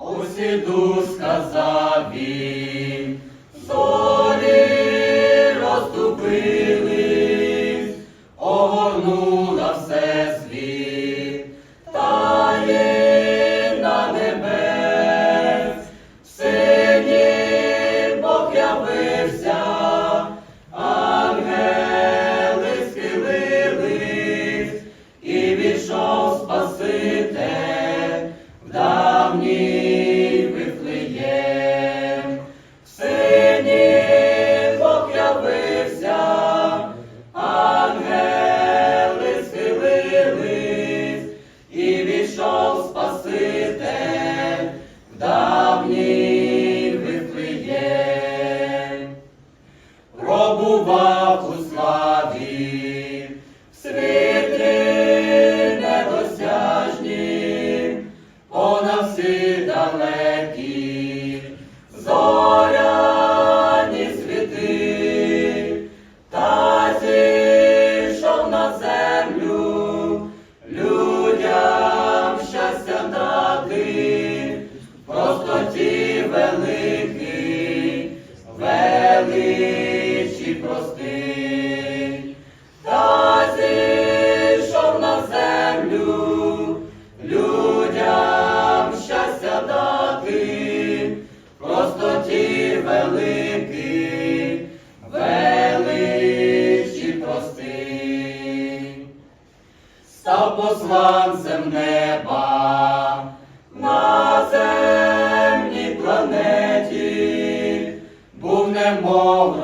Усіду сказав він, зорі розступились, огорнула все світ, і війшов Спаситель в давній Вифлеєм. Пробував величі та зійшов на землю, людям щастя дати, простоті великий, величі простий став посланцем неба на земній планеті, був немов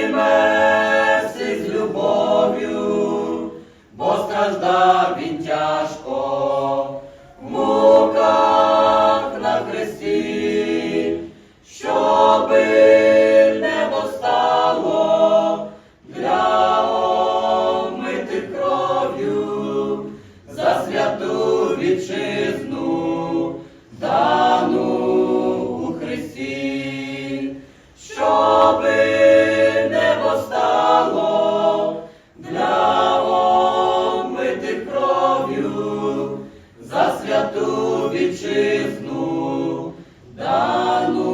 Senhor.